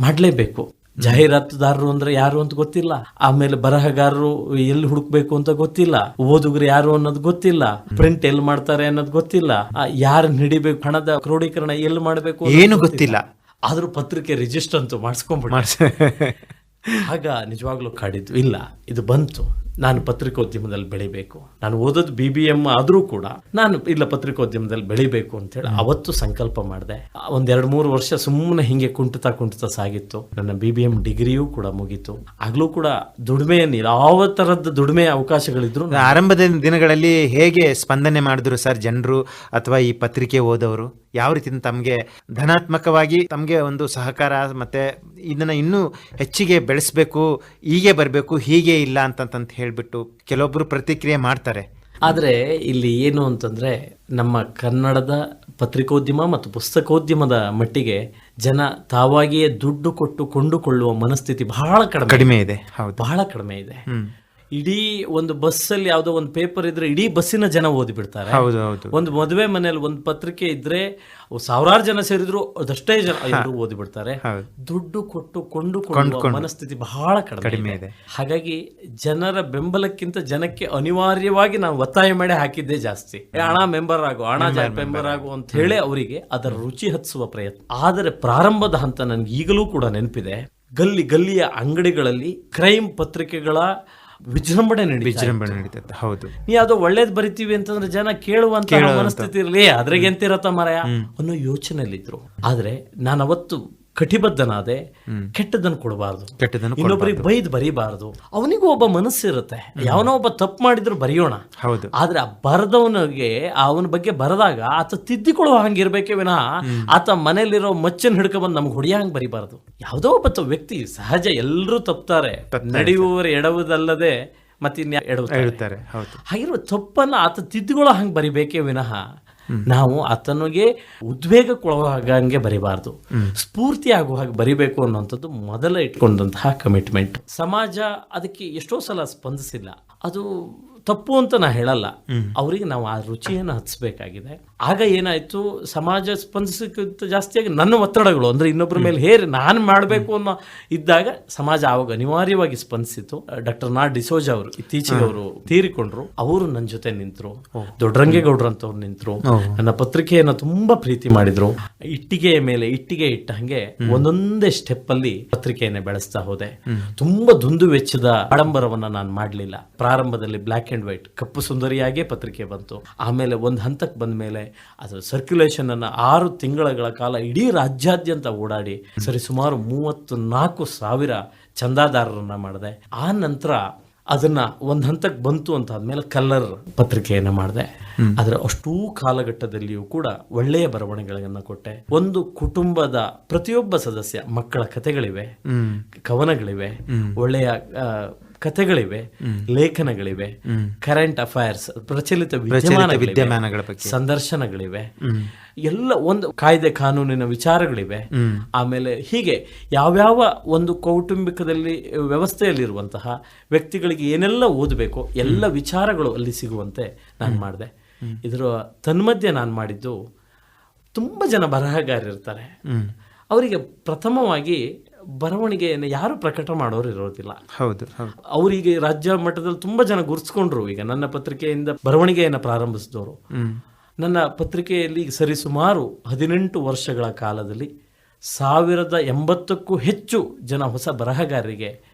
ಮಾಡ್ಲೇಬೇಕು. ಜಾಹೀರಾತುದಾರರು ಅಂದ್ರೆ ಯಾರು ಅಂತ ಗೊತ್ತಿಲ್ಲ. ಆಮೇಲೆ ಬರಹಗಾರರು ಎಲ್ಲಿ ಹುಡುಕ್ಬೇಕು ಅಂತ ಗೊತ್ತಿಲ್ಲ. ಓದುಗರು ಯಾರು ಅನ್ನೋದು ಗೊತ್ತಿಲ್ಲ. ಪ್ರಿಂಟ್ ಎಲ್ಲಿ ಮಾಡ್ತಾರೆ ಅನ್ನೋದು ಗೊತ್ತಿಲ್ಲ. ಯಾರು ಹಿಡಿಬೇಕು ಹಣದ ಕ್ರೋಢೀಕರಣ ಎಲ್ಲಿ ಮಾಡಬೇಕು ಏನು ಗೊತ್ತಿಲ್ಲ. ಆದ್ರೂ ಪತ್ರಿಕೆ ರಿಜಿಸ್ಟರ್ ಅಂತೂ ಮಾಡಿಸ್ಕೊಂಡ್ಬಿಡ ಆಗ ನಿಜವಾಗ್ಲೂ ಕಾಡಿದ್ವು ಇಲ್ಲ. ಇದು ಬಂತು. ನಾನು ಪತ್ರಿಕೋದ್ಯಮದಲ್ಲಿ ಬೆಳಿಬೇಕು. ನಾನು ಓದೋದು ಬಿ ಬಿ ಎಂ ಆದರೂ ಕೂಡ ನಾನು ಇಲ್ಲ ಪತ್ರಿಕೋದ್ಯಮದಲ್ಲಿ ಬೆಳಿಬೇಕು ಅಂತೇಳಿ ಅವತ್ತು ಸಂಕಲ್ಪ ಮಾಡಿದೆ. ಒಂದೆರಡು ಮೂರು ವರ್ಷ ಸುಮ್ಮನೆ ಹಿಂಗೆ ಕುಂಟುತ್ತಾ ಕುಂಟುತ್ತಾ ಸಾಗಿತ್ತು. ನನ್ನ ಬಿ ಬಿ ಎಂ ಡಿಗ್ರಿಯೂ ಕೂಡ ಮುಗೀತು. ಆಗ್ಲೂ ಕೂಡ ದುಡಿಮೆಯನ್ನು ಯಾವ ಥರದ ದುಡಿಮೆ ಅವಕಾಶಗಳಿದ್ರು ಆರಂಭದ ದಿನಗಳಲ್ಲಿ ಹೇಗೆ ಸ್ಪಂದನೆ ಮಾಡಿದ್ರು ಸರ್ ಜನರು ಅಥವಾ ಈ ಪತ್ರಿಕೆ ಓದೋರು? ಯಾವ ರೀತಿ ತಮಗೆ ಧನಾತ್ಮಕವಾಗಿ ತಮಗೆ ಒಂದು ಸಹಕಾರ ಮತ್ತೆ ಇದನ್ನ ಇನ್ನೂ ಹೆಚ್ಚಿಗೆ ಬೆಳೆಸಬೇಕು ಹೀಗೆ ಬರಬೇಕು ಹೀಗೆ ಇಲ್ಲ ಅಂತಂತ ಹೇಳ್ಬಿಟ್ಟು ಕೆಲವೊಬ್ರು ಪ್ರತಿಕ್ರಿಯೆ ಮಾಡ್ತಾರೆ. ಆದರೆ ಇಲ್ಲಿ ಏನು ಅಂತಂದ್ರೆ ನಮ್ಮ ಕನ್ನಡದ ಪತ್ರಿಕೋದ್ಯಮ ಮತ್ತು ಪುಸ್ತಕೋದ್ಯಮದ ಮಟ್ಟಿಗೆ ಜನ ತಾವಾಗಿಯೇ ದುಡ್ಡು ಕೊಟ್ಟು ಕೊಂಡುಕೊಳ್ಳುವ ಮನಸ್ಥಿತಿ ಬಹಳ ಕಡಿಮೆ ಕಡಿಮೆ ಇದೆ ಹೌದು. ಬಹಳ ಕಡಿಮೆ ಇದೆ. ಇಡೀ ಒಂದು ಬಸ್ಸಲ್ಲಿ ಯಾವುದೋ ಒಂದು ಪೇಪರ್ ಇದ್ರೆ ಇಡೀ ಬಸ್ಸಿನ ಜನ ಓದಿ ಬಿಡ್ತಾರೆ ಹೌದು ಹೌದು. ಒಂದು ಮದುವೆ ಮನೆಯಲ್ಲಿ ಒಂದು ಪತ್ರಿಕೆ ಇದ್ರೆ ಸಾವಿರಾರು ಜನ ಸೇರಿದ್ರು ಅದಷ್ಟೇ ಜನ ಎಲ್ಲರೂ ಓದಿ ಬಿಡ್ತಾರೆ ಹೌದು. ದುಡ್ಡು ಕೊಟ್ಟು ಕೊಂಡುಕೊಂಡು ಮನಸ್ಥಿತಿ ಬಹಳ ಕಡಿಮೆ ಇದೆ. ಹಾಗಾಗಿ ಜನರ ಬೆಂಬಲಕ್ಕಿಂತ ಜನಕ್ಕೆ ಅನಿವಾರ್ಯವಾಗಿ ನಾವು ಒತ್ತಾಯ ಮಾಡಿ ಹಾಕಿದ್ದೇ ಜಾಸ್ತಿ. ಹಣ ಮೆಂಬರ್ ಆಗು ಹಣ ಮೆಂಬರ್ ಆಗು ಅಂತ ಹೇಳಿ ಅವರಿಗೆ ಅದರ ರುಚಿ ಹತ್ತಿಸುವ ಪ್ರಯತ್ನ. ಆದರೆ ಪ್ರಾರಂಭದ ಹಂತ ನನ್ಗೆ ಈಗಲೂ ಕೂಡ ನೆನಪಿದೆ. ಗಲ್ಲಿ ಗಲ್ಲಿಯ ಅಂಗಡಿಗಳಲ್ಲಿ ಕ್ರೈಮ್ ಪತ್ರಿಕೆಗಳ ವಿಜೃಂಭಣೆ ನಡೀತಾ. ವಿಜೃಂಭಣೆ ನಡೀತಾ ಹೌದು. ನೀ ಅದು ಒಳ್ಳೇದ್ ಬರಿತೀವಿ ಅಂತಂದ್ರೆ ಜನ ಕೇಳುವಂತ ಮನಸ್ಥಿತಿ ಇರಲಿ ಅದ್ರಾಗ ಎಂತಿರತ್ತ ಮರಯ? ಅನ್ನೋ ಯೋಚನೆಯಲ್ಲಿದ್ರು. ಆದ್ರೆ ನಾನು ಅವತ್ತು ಕಟಿಬದ್ಧನಾದೆ ಕೆಟ್ಟದನ್ನು ಕೊಡಬಾರ್ದು. ಕೆಟ್ಟದನ್ನು ಇನ್ನೊಬ್ಬರಿಗೆ ಬೈದ್ ಬರೀಬಾರ್ದು. ಅವನಿಗೂ ಒಬ್ಬ ಮನಸ್ಸಿರುತ್ತೆ ಯಾವನೋ ಒಬ್ಬ ತಪ್ಪು ಮಾಡಿದ್ರು ಬರೆಯೋಣ. ಹೌದು. ಆದ್ರೆ ಆ ಬರೆದವನಿಗೆ ಅವನ ಬಗ್ಗೆ ಬರೆದಾಗ ಆತ ತಿದ್ದಿಕೊಳ್ಳುವ ಹಂಗಿರ್ಬೇಕೆ ವಿನಃ ಆತ ಮನೇಲಿರೋ ಮಚ್ಚನ್ ಹಿಡ್ಕೊಂಡ್ಬಂದು ನಮ್ಗೆ ಹೊಡಿಯ ಹಂಗೆ ಬರೀಬಾರ್ದು. ಯಾವುದೋ ಒಬ್ಬ ವ್ಯಕ್ತಿ ಸಹಜ ಎಲ್ಲರೂ ತಪ್ತಾರೆ. ನಡೆಯುವವರು ಎಡವುದಲ್ಲದೆ ಮತ್ತಿನ್ಯಾ ಎಡುತ್ತಾರೆ ಹಾಗಿರುವ ತಪ್ಪನ್ನ ಆತ ತಿದ್ದುಕೊಳ್ಳೋ ಹಂಗೆ ಬರಿಬೇಕೇ ವಿನಃ ನಾವು ಆತನಿಗೆ ಉದ್ವೇಗಕ್ಕೊಳಗಾಗಂಗೆ ಬರಿಬಾರ್ದು. ಸ್ಫೂರ್ತಿ ಆಗುವ ಹಾಗೆ ಬರಿಬೇಕು ಅನ್ನುವಂಥದ್ದು ಮೊದಲ ಇಟ್ಕೊಂಡಂತಹ ಕಮಿಟ್ಮೆಂಟ್ ಸಮಾಜ ಅದಕ್ಕೆ ಎಷ್ಟೋ ಸಲ ಸ್ಪಂದಿಸಿಲ್ಲ. ಅದು ತಪ್ಪು ಅಂತ ನಾ ಹೇಳಲ್ಲ. ಅವರಿಗೆ ನಾವು ಆ ರುಚಿಯನ್ನು ಹಚ್ಚಬೇಕಾಗಿದೆ ಆಗ ಏನಾಯ್ತು? ಸಮಾಜ ಸ್ಪಂದಿಸಕ್ಕಿಂತ ಜಾಸ್ತಿಯಾಗಿ ನನ್ನ ಒತ್ತಡಗಳು ಅಂದ್ರೆ ಇನ್ನೊಬ್ಬರ ಮೇಲೆ ಹೇರಿ ನಾನು ಮಾಡಬೇಕು ಅನ್ನೋ ಇದ್ದಾಗ ಸಮಾಜ ಆವಾಗ ಅನಿವಾರ್ಯವಾಗಿ ಸ್ಪಂದಿಸಿತು. ಡಾಕ್ಟರ್ ನಾ ಡಿಸೋಜ ಅವರು ಇತ್ತೀಚೆಗೆ ಅವರು ತೀರಿಕೊಂಡ್ರು. ಅವರು ನನ್ನ ಜೊತೆ ನಿಂತರು. ದೊಡ್ಡರಂಗೇಗೌಡ್ರು ಅಂತವ್ರು ನಿಂತರು. ನನ್ನ ಪತ್ರಿಕೆಯನ್ನು ತುಂಬಾ ಪ್ರೀತಿ ಮಾಡಿದ್ರು. ಇಟ್ಟಿಗೆಯ ಮೇಲೆ ಇಟ್ಟಿಗೆ ಇಟ್ಟ ಹಂಗೆ ಒಂದೊಂದೇ ಸ್ಟೆಪ್ ಅಲ್ಲಿ ಪತ್ರಿಕೆಯನ್ನು ಬೆಳೆಸ್ತಾ ಹೋದೆ. ತುಂಬಾ ದುಂದು ವೆಚ್ಚದ ಆಡಂಬರವನ್ನ ನಾನು ಮಾಡಲಿಲ್ಲ. ಪ್ರಾರಂಭದಲ್ಲಿ ಬ್ಲ್ಯಾಕ್ ಅಂಡ್ ವೈಟ್ ಕಪ್ಪು ಸುಂದರಿಯಾಗೇ ಪತ್ರಿಕೆ ಬಂತು. ಆಮೇಲೆ ಒಂದು ಹಂತಕ್ಕೆ ಬಂದ ಮೇಲೆ ಅದರ ಸರ್ಕ್ಯುಲೇಷನನ್ನು ಅನ್ನ ಆರು ತಿಂಗಳ ಕಾಲ ಇಡೀ ರಾಜ್ಯಾದ್ಯಂತ ಓಡಾಡಿ ಸರಿ ಸುಮಾರು ಮೂವತ್ತು ನಾಲ್ಕು ಸಾವಿರ ಚಂದಾದಾರರನ್ನ ಮಾಡಿದೆ. ಆ ನಂತರ ಅದನ್ನ ಒಂದು ಹಂತಕ್ಕೆ ಬಂತು ಅಂತ ಆದಮೇಲೆ ಕಲ್ಲರ್ ಪತ್ರಿಕೆಯನ್ನ ಮಾಡಿದೆ. ಅದರ ಅಷ್ಟೂ ಕಾಲಘಟ್ಟದಲ್ಲಿಯೂ ಕೂಡ ಒಳ್ಳೆಯ ಬರವಣಿಗೆಗಳನ್ನು ಕೊಟ್ಟೆ. ಒಂದು ಕುಟುಂಬದ ಪ್ರತಿಯೊಬ್ಬ ಸದಸ್ಯ ಮಕ್ಕಳ ಕಥೆಗಳಿವೆ ಕವನಗಳಿವೆ ಒಳ್ಳೆಯ ಕಥೆಗಳಿವೆ ಲೇಖನಗಳಿವೆ ಕರೆಂಟ್ ಅಫೈರ್ಸ್ ಪ್ರಚಲಿತ ವಿದ್ಯಮಾನಗಳ ಬಗ್ಗೆ. ಸಂದರ್ಶನಗಳಿವೆ. ಎಲ್ಲ ಒಂದು ಕಾಯ್ದೆ ಕಾನೂನಿನ ವಿಚಾರಗಳಿವೆ. ಆಮೇಲೆ ಹೀಗೆ ಯಾವ್ಯಾವ ಒಂದು ಕೌಟುಂಬಿಕದಲ್ಲಿ ವ್ಯವಸ್ಥೆಯಲ್ಲಿರುವಂತಹ ವ್ಯಕ್ತಿಗಳಿಗೆ ಏನೆಲ್ಲ ಓದಬೇಕು ಎಲ್ಲ ವಿಚಾರಗಳು ಅಲ್ಲಿ ಸಿಗುವಂತೆ ನಾನು ಮಾಡಿದೆ. ಇದರ ತನ್ಮಧ್ಯೆ ನಾನು ಮಾಡಿದ್ದು ತುಂಬ ಜನ ಬರಹಗಾರಿರ್ತಾರೆ ಅವರಿಗೆ ಪ್ರಥಮವಾಗಿ ಬರವಣಿಗೆಯನ್ನು ಯಾರು ಪ್ರಕಟ ಮಾಡೋರು ಇರೋದಿಲ್ಲ. ಹೌದು ಅವರಿಗೆ ರಾಜ್ಯ ಮಟ್ಟದಲ್ಲಿ ತುಂಬಾ ಜನ ಗುರ್ಸ್ಕೊಂಡ್ರು ಈಗ ನನ್ನ ಪತ್ರಿಕೆಯಿಂದ ಬರವಣಿಗೆಯನ್ನು ಪ್ರಾರಂಭಿಸಿದವರು. ನನ್ನ ಪತ್ರಿಕೆಯಲ್ಲಿ ಸರಿಸುಮಾರು ಹದಿನೆಂಟು ವರ್ಷಗಳ ಕಾಲದಲ್ಲಿ ಸಾವಿರದ ಎಂಬತ್ತಕ್ಕೂ ಹೆಚ್ಚು ಜನ ಹೊಸ ಬರಹಗಾರರಿಗೆ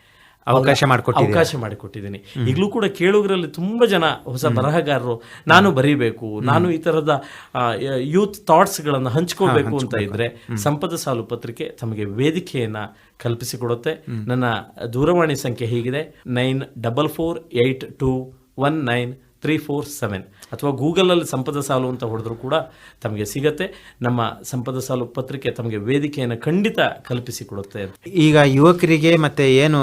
ಅವಕಾಶ ಮಾಡಿಕೊಟ್ಟು ಅವಕಾಶ ಮಾಡಿಕೊಟ್ಟಿದ್ದೀನಿ ಈಗಲೂ ಕೂಡ ಕೇಳುಗರಲ್ಲಿ ತುಂಬಾ ಜನ ಹೊಸ ಬರಹಗಾರರು ನಾನು ಬರೀಬೇಕು ನಾನು ಈ ತರದ ಯೂತ್ ಥಾಟ್ಸ್ಗಳನ್ನು ಹಂಚ್ಕೋಬೇಕು ಅಂತ ಇದ್ರೆ ಸಂಪದ ಸಾಲು ಪತ್ರಿಕೆ ತಮಗೆ ವೇದಿಕೆಯನ್ನ ಕಲ್ಪಿಸಿಕೊಡುತ್ತೆ. ನನ್ನ ದೂರವಾಣಿ ಸಂಖ್ಯೆ ಹೀಗಿದೆ nine double four eight two one nine three four seven ಅಥವಾ ಗೂಗಲಲ್ಲಿ ಸಂಪದ ಸಾಲು ಅಂತ ಹೊಡೆದ್ರು ಕೂಡ ತಮಗೆ ಸಿಗತ್ತೆ. ನಮ್ಮ ಸಂಪದ ಸಾಲು ಪತ್ರಿಕೆ ತಮಗೆ ವೇದಿಕೆಯನ್ನು ಖಂಡಿತ ಕಲ್ಪಿಸಿಕೊಡುತ್ತೆ ಈಗ ಯುವಕರಿಗೆ ಮತ್ತೆ ಏನು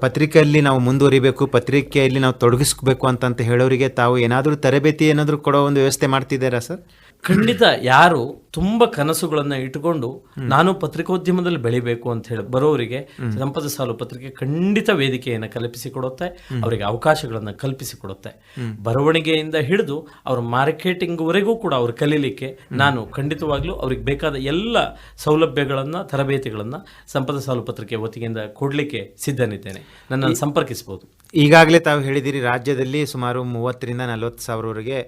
ಪತ್ರಿಕೆಯಲ್ಲಿ ನಾವು ಮುಂದುವರಿಬೇಕು ಪತ್ರಿಕೆಯಲ್ಲಿ ನಾವು ತೊಡಗಿಸ್ಬೇಕು ಅಂತಂತ ಹೇಳೋರಿಗೆ ತಾವು ಏನಾದರೂ ತರಬೇತಿ ಏನಾದರೂ ಕೊಡೋ ಒಂದು ವ್ಯವಸ್ಥೆ ಮಾಡ್ತಿದ್ದೀರಾ ಸರ್? ಖಂಡಿತ ಯಾರು ತುಂಬಾ ಕನಸುಗಳನ್ನು ಇಟ್ಟುಕೊಂಡು ನಾನು ಪತ್ರಿಕೋದ್ಯಮದಲ್ಲಿ ಬೆಳಿಬೇಕು ಅಂತ ಹೇಳಿ ಬರೋರಿಗೆ ಸಂಪದ ಸಾಲು ಪತ್ರಿಕೆ ಖಂಡಿತ ವೇದಿಕೆಯನ್ನು ಕಲ್ಪಿಸಿಕೊಡುತ್ತೆ ಅವರಿಗೆ ಅವಕಾಶಗಳನ್ನು ಕಲ್ಪಿಸಿಕೊಡುತ್ತೆ ಬರವಣಿಗೆಯಿಂದ ಹಿಡಿದು ಅವ್ರ ಮಾರ್ಕೆಟಿಂಗ್ವರೆಗೂ ಕೂಡ ಅವ್ರು ಕಲೀಲಿಕ್ಕೆ ನಾನು ಖಂಡಿತವಾಗ್ಲೂ ಅವ್ರಿಗೆ ಬೇಕಾದ ಎಲ್ಲ ಸೌಲಭ್ಯಗಳನ್ನು ತರಬೇತಿಗಳನ್ನು ಸಂಪದ ಸಾಲು ಪತ್ರಿಕೆ ವತಿಯಿಂದ ಕೊಡಲಿಕ್ಕೆ ಸಿದ್ಧನಿದ್ದೇನೆ. ನನ್ನನ್ನು ಸಂಪರ್ಕಿಸಬಹುದು ಈಗಾಗಲೇ ತಾವು ಹೇಳಿದಿರಿ ರಾಜ್ಯದಲ್ಲಿ ಸುಮಾರು ಮೂವತ್ತರಿಂದ ನಲವತ್ತು ಸಾವಿರವರೆಗೆ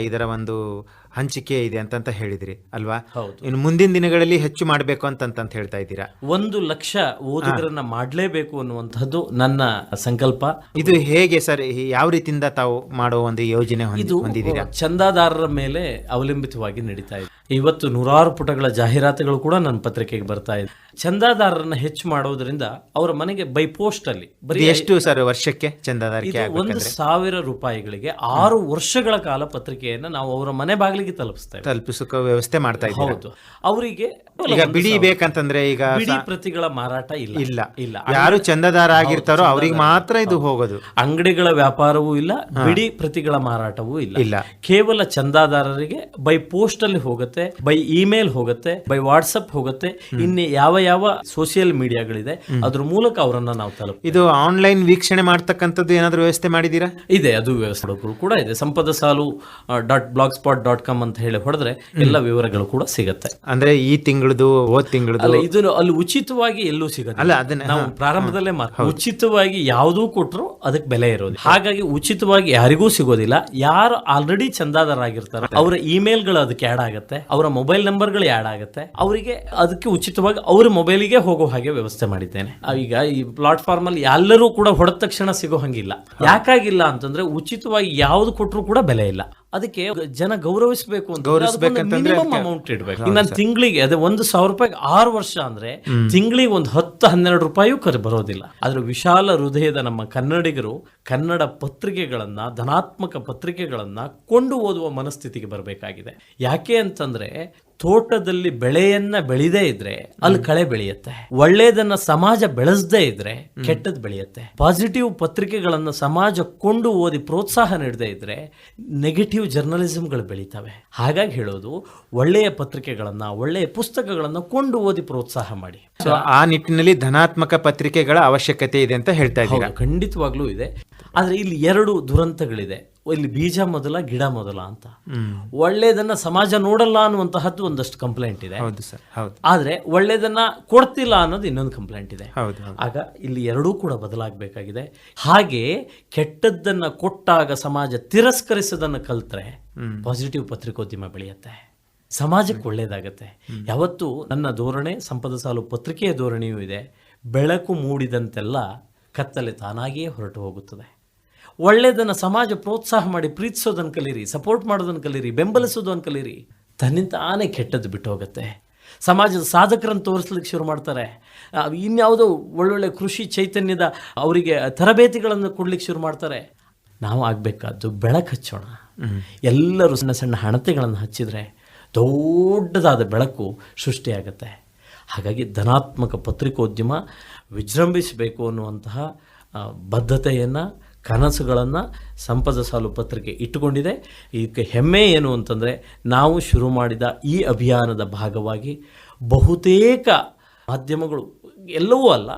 ಇದರ ಒಂದು ಹಂಚಿಕೆ ಇದೆ ಅಂತಂತ ಹೇಳಿದ್ರಿ ಅಲ್ವಾ? ಹೌದು. ಇನ್ನು ಮುಂದಿನ ದಿನಗಳಲ್ಲಿ ಹೆಚ್ಚು ಮಾಡಬೇಕು ಅಂತಂತ ಹೇಳ್ತಾ ಇದ್ದೀರಾ? ಒಂದು ಲಕ್ಷ ಓದುಗರನ್ನ ಮಾಡಲೇಬೇಕು ಅನ್ನುವಂಥದ್ದು ನನ್ನ ಸಂಕಲ್ಪ. ಇದು ಹೇಗೆ ಸರ್ ಯಾವ ರೀತಿಯಿಂದ ತಾವು ಮಾಡೋ ಒಂದು ಯೋಜನೆ ಹೊಂದಿದ್ದೀರಾ? ಚಂದಾದಾರರ ಮೇಲೆ ಅವಲಂಬಿತವಾಗಿ ನಡೀತಾ ಇದೆ. ಇವತ್ತು ನೂರಾರು ಪುಟಗಳ ಜಾಹೀರಾತುಗಳು ಕೂಡ ನನ್ನ ಪತ್ರಿಕೆಗೆ ಬರ್ತಾ ಇದೆ. ಚಂದಾದಾರರನ್ನ ಹೆಚ್ಚು ಮಾಡೋದ್ರಿಂದ ಅವರ ಮನೆಗೆ ಬೈ ಪೋಸ್ಟ್ ಅಲ್ಲಿ ಬರೀ ಎಷ್ಟು ಸರ್ ವರ್ಷಕ್ಕೆ ಚಂದಾದಾರಿಕೆ ಒಂದು ಸಾವಿರ ರೂಪಾಯಿಗಳಿಗೆ ಆರು ವರ್ಷಗಳ ಕಾಲ ಪತ್ರಿಕೆಯನ್ನ ನಾವು ಅವರ ಮನೆ ಬಾಗಿಲಿಗೆ ತಲುಪಿಸ್ತೇವೆ ತಲುಪಿಸೋ ವ್ಯವಸ್ಥೆ ಮಾಡ್ತಾ ಇದ್ದೀವಿ ಹೌದು. ಅವರಿಗೆ ಈಗ ಬಿಡಿ ಬೇಕಂತಂದ್ರೆ ಈಗ ಬಿಡಿ ಪ್ರತಿಗಳ ಮಾರಾಟ ಇಲ್ಲ. ಇಲ್ಲ. ಇಲ್ಲ. ಯಾರು ಚಂದಾದಾರ ಆಗಿರ್ತಾರೋ ಅವ್ರಿಗೆ ಮಾತ್ರ ಇದು ಹೋಗೋದು. ಅಂಗಡಿಗಳ ವ್ಯಾಪಾರವೂ ಇಲ್ಲ ಬಿಡಿ ಪ್ರತಿಗಳ ಮಾರಾಟವೂ ಇಲ್ಲ. ಇಲ್ಲ. ಕೇವಲ ಚಂದಾದಾರರಿಗೆ ಬೈ ಪೋಸ್ಟ್ ಅಲ್ಲಿ ಹೋಗುತ್ತೆ ಬೈ ಇಮೇಲ್ ಹೋಗುತ್ತೆ ಬೈ ವಾಟ್ಸಪ್ ಹೋಗುತ್ತೆ. ಇನ್ನು ಯಾವ ಯಾವ ಸೋಷಿಯಲ್ ಮೀಡಿಯಾಗಳಿದೆ ಅದ್ರ ಮೂಲಕ ಅವರನ್ನ ನಾವು ತಲುಪ ಇದು ಆನ್ಲೈನ್ ವೀಕ್ಷಣೆ ಮಾಡ್ತಕ್ಕಂಥದ್ದು ಏನಾದರೂ ವ್ಯವಸ್ಥೆ ಮಾಡಿದ್ದೀರಾ? ಇದೆ ಅದು ವ್ಯವಸ್ಥೆ ಕೂಡ ಇದೆ. Sampada Saalu dot blogspot dot com ಅಂತ ಹೇಳಿ ಹೊಡೆದ್ರೆ ಎಲ್ಲ ವಿವರಗಳು ಕೂಡ ಸಿಗುತ್ತೆ. ಅಂದ್ರೆ ಈ ತಿಂಗಳದು ಹೋದ ತಿಂಗಳದು ಅಲ್ಲ ಇದು ಅಲ್ಲಿ ಉಚಿತವಾಗಿ ಎಲ್ಲೂ ಸಿಗುತ್ತೆ ಅಲ್ಲ ಅದನ್ನ ನಾವು ಪ್ರಾರಂಭದಲ್ಲೇ ಮಾತು ಉಚಿತವಾಗಿ ಯಾವುದೂ ಕೊಟ್ಟರು ಅದಕ್ಕೆ ಬೆಲೆ ಇರೋದು ಹಾಗಾಗಿ ಉಚಿತವಾಗಿ ಯಾರಿಗೂ ಸಿಗೋದಿಲ್ಲ. ಯಾರು ಆಲ್ರೆಡಿ ಚಂದಾದಾರಾಗಿರ್ತಾರೆ ಅವರ ಇಮೇಲ್ಗಳು ಅದಕ್ಕೆ ಆಡ್ ಆಗುತ್ತೆ. ಅವರ ಮೊಬೈಲ್ ನಂಬರ್ಗಳು ಆಡ್ ಆಗುತ್ತೆ. ಅವರಿಗೆ ಅದಕ್ಕೆ ಉಚಿತವಾಗಿ ಅವ್ರ ಮೊಬೈಲಿಗೆ ಹೋಗೋ ಹಾಗೆ ವ್ಯವಸ್ಥೆ ಮಾಡಿದ್ದೇನೆ. ಈಗ ಈ ಪ್ಲಾಟ್ಫಾರ್ಮ್ ಅಲ್ಲಿ ಎಲ್ಲರೂ ಕೂಡ ಹೊಡೆದ ತಕ್ಷಣ ಸಿಗೋ ಹಂಗಿಲ್ಲ. ಯಾಕಾಗಿಲ್ಲ ಅಂತಂದ್ರೆ ಉಚಿತವಾಗಿ ಯಾವ್ದು ಕೊಟ್ಟರು ಕೂಡ ಬೆಲೆ ಇಲ್ಲ. ಅದಕ್ಕೆ ಜನ ಗೌರವಿಸಬೇಕು ಅಂತ. ಮಿನಿಮಮ್ ಅಮೌಂಟ್ ಇಡಬೇಕು. ಇನ್ನೊಂದು ನಾನು ತಿಂಗಳಿಗೆ ಅದೇ ಒಂದು ಸಾವಿರ ರೂಪಾಯಿ ಆರು ವರ್ಷ ಅಂದ್ರೆ ತಿಂಗಳಿಗೆ ಒಂದು ಹತ್ತು ಹನ್ನೆರಡು ರೂಪಾಯಿ ಕರೆ ಬರೋದಿಲ್ಲ. ಆದ್ರೆ ವಿಶಾಲ ಹೃದಯದ ನಮ್ಮ ಕನ್ನಡಿಗರು ಕನ್ನಡ ಪತ್ರಿಕೆಗಳನ್ನ ಧನಾತ್ಮಕ ಪತ್ರಿಕೆಗಳನ್ನ ಕೊಂಡು ಓದುವ ಮನಸ್ಥಿತಿಗೆ ಬರಬೇಕಾಗಿದೆ. ಯಾಕೆ ಅಂತಂದ್ರೆ ತೋಟದಲ್ಲಿ ಬೆಳೆಯನ್ನ ಬೆಳೆದೇ ಇದ್ರೆ ಅಲ್ಲಿ ಕಳೆ ಬೆಳೆಯುತ್ತೆ. ಒಳ್ಳೇದನ್ನ ಸಮಾಜ ಬೆಳೆಸದೇ ಇದ್ರೆ ಕೆಟ್ಟದ್ ಬೆಳೆಯುತ್ತೆ. ಪಾಸಿಟಿವ್ ಪತ್ರಿಕೆಗಳನ್ನ ಸಮಾಜ ಕೊಂಡು ಓದಿ ಪ್ರೋತ್ಸಾಹ ನೀಡದೇ ಇದ್ರೆ ನೆಗೆಟಿವ್ ಜರ್ನಲಿಸಮ್ಗಳು ಬೆಳೀತವೆ. ಹಾಗಾಗಿ ಹೇಳೋದು ಒಳ್ಳೆಯ ಪತ್ರಿಕೆಗಳನ್ನ ಒಳ್ಳೆಯ ಪುಸ್ತಕಗಳನ್ನ ಕೊಂಡು ಓದಿ ಪ್ರೋತ್ಸಾಹ ಮಾಡಿ. ಸೊ ಆ ನಿಟ್ಟಿನಲ್ಲಿ ಧನಾತ್ಮಕ ಪತ್ರಿಕೆಗಳ ಅವಶ್ಯಕತೆ ಇದೆ ಅಂತ ಹೇಳ್ತಾ ಇದ್ದೀರಾ? ಖಂಡಿತವಾಗ್ಲೂ ಇದೆ. ಆದ್ರೆ ಇಲ್ಲಿ ಎರಡು ದುರಂತಗಳಿದೆ. ಇಲ್ಲಿ ಬೀಜ ಮೊದಲ ಗಿಡ ಮೊದಲ ಅಂತ. ಒಳ್ಳೇದನ್ನ ಸಮಾಜ ನೋಡಲ್ಲ ಅನ್ನುವಂತಹದ್ದು ಒಂದಷ್ಟು ಕಂಪ್ಲೇಂಟ್ ಇದೆ. ಹೌದು ಸರ್ ಹೌದು. ಆದ್ರೆ ಒಳ್ಳೇದನ್ನ ಕೊಡ್ತಿಲ್ಲ ಅನ್ನೋದು ಇನ್ನೊಂದು ಕಂಪ್ಲೇಂಟ್ ಇದೆ. ಹೌದು ಹೌದು. ಆಗ ಇಲ್ಲಿ ಎರಡೂ ಕೂಡ ಬದಲಾಗಬೇಕಾಗಿದೆ. ಹಾಗೆ ಕೆಟ್ಟದ್ದನ್ನ ಕೊಟ್ಟಾಗ ಸಮಾಜ ತಿರಸ್ಕರಿಸೋದನ್ನ ಕಲ್ತ್ರೆ ಪಾಸಿಟಿವ್ ಪತ್ರಿಕೋದ್ಯಮ ಬೆಳೆಯುತ್ತೆ. ಸಮಾಜಕ್ಕೆ ಒಳ್ಳೇದಾಗತ್ತೆ. ಯಾವತ್ತು ನನ್ನ ಧೋರಣೆ ಸಂಪದ ಸಾಲು ಪತ್ರಿಕೆಯ ಧೋರಣೆಯೂ ಇದೆ. ಬೆಳಕು ಮೂಡಿದಂತೆಲ್ಲ ಕತ್ತಲೆ ತಾನಾಗಿಯೇ ಹೊರಟು ಹೋಗುತ್ತದೆ. ಒಳ್ಳೆಯದನ್ನು ಸಮಾಜ ಪ್ರೋತ್ಸಾಹ ಮಾಡಿ ಪ್ರೀತಿಸೋದನ್ನು ಕಲೀರಿ ಸಪೋರ್ಟ್ ಮಾಡೋದನ್ನು ಕಲೀರಿ ಬೆಂಬಲಿಸೋದನ್ನು ಕಲೀರಿ ತನ್ನಿಂದ ಆನೆ ಕೆಟ್ಟದ್ದು ಬಿಟ್ಟು ಹೋಗುತ್ತೆ. ಸಮಾಜದ ಸಾಧಕರನ್ನು ತೋರಿಸ್ಲಿಕ್ಕೆ ಶುರು ಮಾಡ್ತಾರೆ. ಇನ್ಯಾವುದೋ ಒಳ್ಳೊಳ್ಳೆ ಕೃಷಿ ಚೈತನ್ಯದ ಅವರಿಗೆ ತರಬೇತಿಗಳನ್ನು ಕೊಡ್ಲಿಕ್ಕೆ ಶುರು ಮಾಡ್ತಾರೆ. ನಾವು ಆಗಬೇಕಾದ್ದು ಬೆಳಕು ಹಚ್ಚೋಣ. ಎಲ್ಲರೂ ಸಣ್ಣ ಸಣ್ಣ ಹಣತೆಗಳನ್ನು ಹಚ್ಚಿದರೆ ದೊಡ್ಡದಾದ ಬೆಳಕು ಸೃಷ್ಟಿಯಾಗುತ್ತೆ. ಹಾಗಾಗಿ ಧನಾತ್ಮಕ ಪತ್ರಿಕೋದ್ಯಮ ವಿಜೃಂಭಿಸಬೇಕು ಅನ್ನುವಂತಹ ಬದ್ಧತೆಯನ್ನು ಕನಸುಗಳನ್ನು ಸಂಪದ ಸಾಲು ಪತ್ರಿಕೆ ಇಟ್ಟುಕೊಂಡಿದೆ. ಇದಕ್ಕೆ ಹೆಮ್ಮೆ ಏನು ಅಂತಂದರೆ ನಾವು ಶುರು ಮಾಡಿದ ಈ ಅಭಿಯಾನದ ಭಾಗವಾಗಿ ಬಹುತೇಕ ಮಾಧ್ಯಮಗಳು ಎಲ್ಲವೂ ಅಲ್ಲ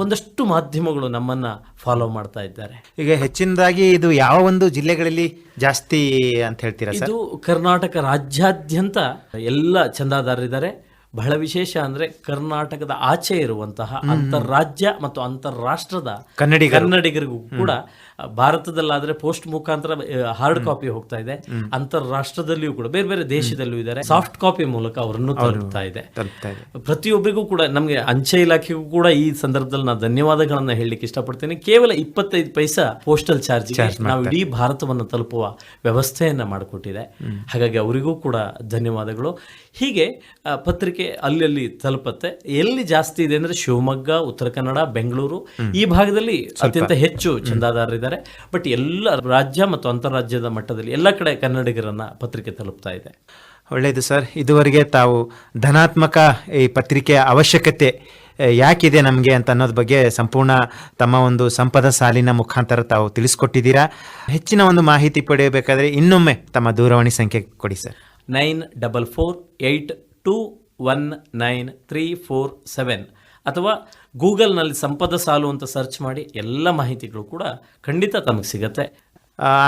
ಒಂದಷ್ಟು ಮಾಧ್ಯಮಗಳು ನಮ್ಮನ್ನು ಫಾಲೋ ಮಾಡ್ತಾ ಇದ್ದಾರೆ. ಈಗ ಹೆಚ್ಚಿನದಾಗಿ ಇದು ಯಾವ ಒಂದು ಜಿಲ್ಲೆಗಳಲ್ಲಿ ಜಾಸ್ತಿ ಅಂತ ಹೇಳ್ತೀರಾ ಇದು ಕರ್ನಾಟಕ ರಾಜ್ಯಾದ್ಯಂತ ಎಲ್ಲ ಚಂದಾದಾರರಿದ್ದಾರೆ. ಬಹಳ ವಿಶೇಷ ಅಂದರೆ ಕರ್ನಾಟಕದ ಆಚೆ ಇರುವಂತಹ ಅಂತಾರಾಜ್ಯ ಮತ್ತು ಅಂತಾರಾಷ್ಟ್ರದ ಕನ್ನಡಿಗರು. ಕನ್ನಡಿಗರಿಗೂ ಕೂಡ ಭಾರತದಲ್ಲಾದ್ರೆ ಪೋಸ್ಟ್ ಮುಖಾಂತರ ಹಾರ್ಡ್ ಕಾಪಿ ಹೋಗ್ತಾ ಇದೆ. ಅಂತಾರಾಷ್ಟ್ರದಲ್ಲಿಯೂ ಕೂಡ ಬೇರೆ ಬೇರೆ ದೇಶದಲ್ಲೂ ಇದ್ದಾರೆ ಸಾಫ್ಟ್ ಕಾಪಿ ಮೂಲಕ ಅವರನ್ನು ತಲುಪ್ತಾ ಇದೆ. ಪ್ರತಿಯೊಬ್ಬರಿಗೂ ಕೂಡ ನಮಗೆ ಅಂಚೆ ಇಲಾಖೆಗೂ ಕೂಡ ಈ ಸಂದರ್ಭದಲ್ಲಿ ನಾನು ಧನ್ಯವಾದಗಳನ್ನ ಹೇಳಲಿಕ್ಕೆ ಇಷ್ಟಪಡ್ತೇನೆ. ಕೇವಲ ಇಪ್ಪತ್ತೈದು ಪೈಸಾ ಪೋಸ್ಟಲ್ ಚಾರ್ಜ್ ನಾವು ಇಡೀ ಭಾರತವನ್ನು ತಲುಪುವ ವ್ಯವಸ್ಥೆಯನ್ನ ಮಾಡಿಕೊಟ್ಟಿದೆ. ಹಾಗಾಗಿ ಅವರಿಗೂ ಕೂಡ ಧನ್ಯವಾದಗಳು. ಹೀಗೆ ಪತ್ರಿಕೆ ಅಲ್ಲಿ ತಲುಪತ್ತೆ. ಎಲ್ಲಿ ಜಾಸ್ತಿ ಇದೆ ಅಂದ್ರೆ ಶಿವಮೊಗ್ಗ ಉತ್ತರ ಕನ್ನಡ ಬೆಂಗಳೂರು. ಈ ಭಾಗದಲ್ಲಿ ಅತ್ಯಂತ ಹೆಚ್ಚು ಚಂದಾದಾರರಿದ್ದಾರೆ. ಬಟ್ ಎಲ್ಲ ರಾಜ್ಯ ಮತ್ತು ಅಂತಾರಾಜ್ಯದ ಮಟ್ಟದಲ್ಲಿ ಎಲ್ಲ ಕಡೆ ಕನ್ನಡಿಗರನ್ನು ಪತ್ರಿಕೆ ತಲುಪ್ತಾ ಇದೆ. ಒಳ್ಳೆಯದು ಸರ್. ಇದುವರೆಗೆ ತಾವು ಧನಾತ್ಮಕ ಈ ಪತ್ರಿಕೆಯ ಅವಶ್ಯಕತೆ ಯಾಕಿದೆ ನಮಗೆ ಅಂತ ಅನ್ನೋದ್ರ ಬಗ್ಗೆ ಸಂಪೂರ್ಣ ತಮ್ಮ ಒಂದು ಸಂಪದ ಸಾಲಿನ ಮುಖಾಂತರ ತಾವು ತಿಳಿಸ್ಕೊಟ್ಟಿದ್ದೀರಾ? ಹೆಚ್ಚಿನ ಒಂದು ಮಾಹಿತಿ ಪಡೆಯಬೇಕಾದ್ರೆ ಇನ್ನೊಮ್ಮೆ ತಮ್ಮ ದೂರವಾಣಿ ಸಂಖ್ಯೆ ಕೊಡಿ sir. Nine double four eight two one nine three four seven ಅಥವಾ ಗೂಗಲ್ನಲ್ಲಿ ಸಂಪದ ಸಾಲು ಅಂತ ಸರ್ಚ್ ಮಾಡಿ ಎಲ್ಲ ಮಾಹಿತಿಗಳು ಕೂಡ ಖಂಡಿತ ತಮಗೆ ಸಿಗುತ್ತೆ.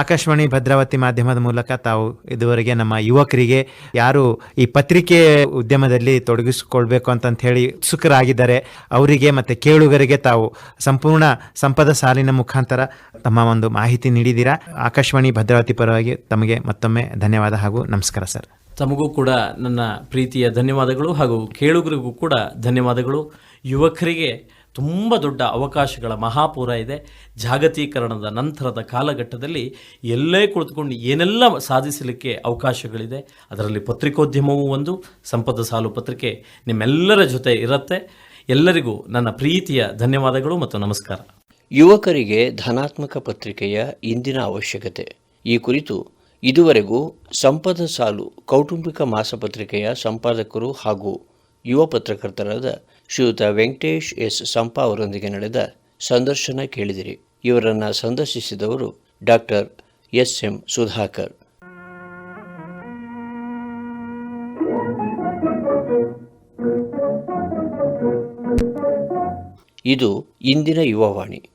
ಆಕಾಶವಾಣಿ ಭದ್ರಾವತಿ ಮಾಧ್ಯಮದ ಮೂಲಕ ತಾವು ಇದುವರೆಗೆ ನಮ್ಮ ಯುವಕರಿಗೆ ಯಾರು ಈ ಪತ್ರಿಕೆ ಉದ್ಯಮದಲ್ಲಿ ತೊಡಗಿಸಿಕೊಳ್ಬೇಕು ಅಂತಂತ ಹೇಳಿ ಉತ್ಸುಕರಾಗಿದ್ದಾರೆ, ಅವರಿಗೆ ಮತ್ತು ಕೇಳುಗರಿಗೆ ತಾವು ಸಂಪೂರ್ಣ ಸಂಪದ ಸಾಲಿನ ಮುಖಾಂತರ ತಮ್ಮ ಒಂದು ಮಾಹಿತಿ ನೀಡಿದ್ದೀರಾ. ಆಕಾಶವಾಣಿ ಭದ್ರಾವತಿ ಪರವಾಗಿ ತಮಗೆ ಮತ್ತೊಮ್ಮೆ ಧನ್ಯವಾದ ಹಾಗೂ ನಮಸ್ಕಾರ ಸರ್. ತಮಗೂ ಕೂಡ ನನ್ನ ಪ್ರೀತಿಯ ಧನ್ಯವಾದಗಳು ಹಾಗೂ ಕೇಳುಗರಿಗೂ ಕೂಡ ಧನ್ಯವಾದಗಳು. ಯುವಕರಿಗೆ ತುಂಬ ದೊಡ್ಡ ಅವಕಾಶಗಳ ಮಹಾಪೂರ ಇದೆ. ಜಾಗತೀಕರಣದ ನಂತರದ ಕಾಲಘಟ್ಟದಲ್ಲಿ ಎಲ್ಲೇ ಕುಳಿತುಕೊಂಡು ಏನೆಲ್ಲ ಸಾಧಿಸಲಿಕ್ಕೆ ಅವಕಾಶಗಳಿದೆ, ಅದರಲ್ಲಿ ಪತ್ರಿಕೋದ್ಯಮವೂ ಒಂದು, ಸಂಪದ ಸಾಲು ಪತ್ರಿಕೆ ನಿಮ್ಮೆಲ್ಲರ ಜೊತೆ ಇರುತ್ತೆ. ಎಲ್ಲರಿಗೂ ನನ್ನ ಪ್ರೀತಿಯ ಧನ್ಯವಾದಗಳು ಮತ್ತು ನಮಸ್ಕಾರ. ಯುವಕರಿಗೆ ಧನಾತ್ಮಕ ಪತ್ರಿಕೆಯ ಇಂದಿನ ಅವಶ್ಯಕತೆ. ಈ ಕುರಿತು ಇದುವರೆಗೂ ಸಂಪದ ಸಾಲು ಕೌಟುಂಬಿಕ ಮಾಸಪತ್ರಿಕೆಯ ಸಂಪಾದಕರು ಹಾಗೂ ಯುವ ಪತ್ರಕರ್ತರಾದ ಶ್ರೀಯುತ ವೆಂಕಟೇಶ್ ಎಸ್ ಸಂಪಾ ಅವರೊಂದಿಗೆ ನಡೆದ ಸಂದರ್ಶನ ಕೇಳಿದಿರಿ. ಇವರನ್ನು ಸಂದರ್ಶಿಸಿದವರು ಡಾಕ್ಟರ್ ಎಸ್ ಎಂ ಸುಧಾಕರ್. ಇದು ಇಂದಿನ ಯುವವಾಣಿ